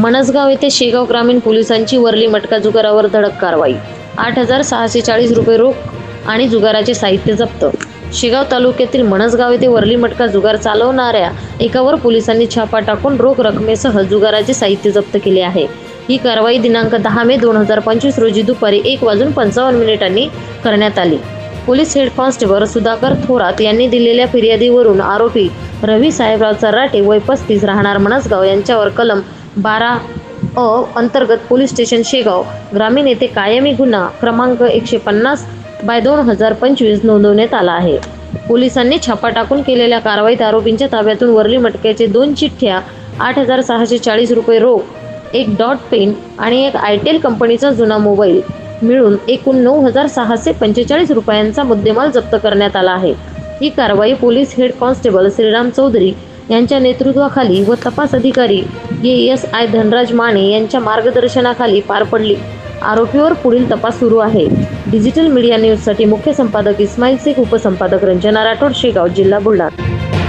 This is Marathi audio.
मनसगाव येथे शेगाव ग्रामीण पोलिसांची वरली मटका जुगारावर धडक कारवाई. आठ हजार सहाशे चाळीस रुपये रोख आणि जुगाराचे साहित्य जप्त. शेगाव तालुक्यातील मनसगाव येथे वरली मटका जुगार चालवणाऱ्या एकावर पोलिसांनी छापा टाकून रोख रकमेसह जुगाराचे साहित्य जप्त केले आहे. ही कारवाई दिनांक दहा मे दोन हजार पंचवीस रोजी दुपारी एक वाजून पंचावन्न मिनिटांनी करण्यात आली. Police head constable Sudhakar Thorat यांनी दिलेल्या फिर्यादीवरून आरोपी रवी साहेबराव चराटे वय पस्तीस राहणार मनसगाव यांच्यावर कलम बारा अ अंतर्गत पोलीस स्टेशन शेगाव. ग्रामीण येथे कायमी गुन्हा क्रमांक एकशे पन्नास बाय दोन हजार पंचवीस नोंदवण्यात आला आहे. पोलिसांनी छापा टाकून केलेल्या कारवाईत आरोपींच्या ताब्यातून वरली मटक्याचे दोन चिठ्ठ्या आठ हजार सहाशे चाळीस रुपये रोख एक डॉट पेन आणि एक आयटेल कंपनीचा जुना मोबाईल मिळून एकूण नऊ हजार सहाशे पंचेचाळीस रुपयांचा मुद्देमाल जप्त करण्यात आला आहे. ही कारवाई police head constable Shriram Chaudhari यांच्या नेतृत्वाखाली व तपास अधिकारी A S I Dhanraj Mane यांच्या मार्गदर्शनाखाली पार पडली. आरोपीवर पुढील तपास सुरू आहे. डिजिटल मीडिया न्यूजसाठी मुख्य संपादक इस्माईल शेख उपसंपादक रंजना राठोड शेगाव जिल्हा बुलढाणा.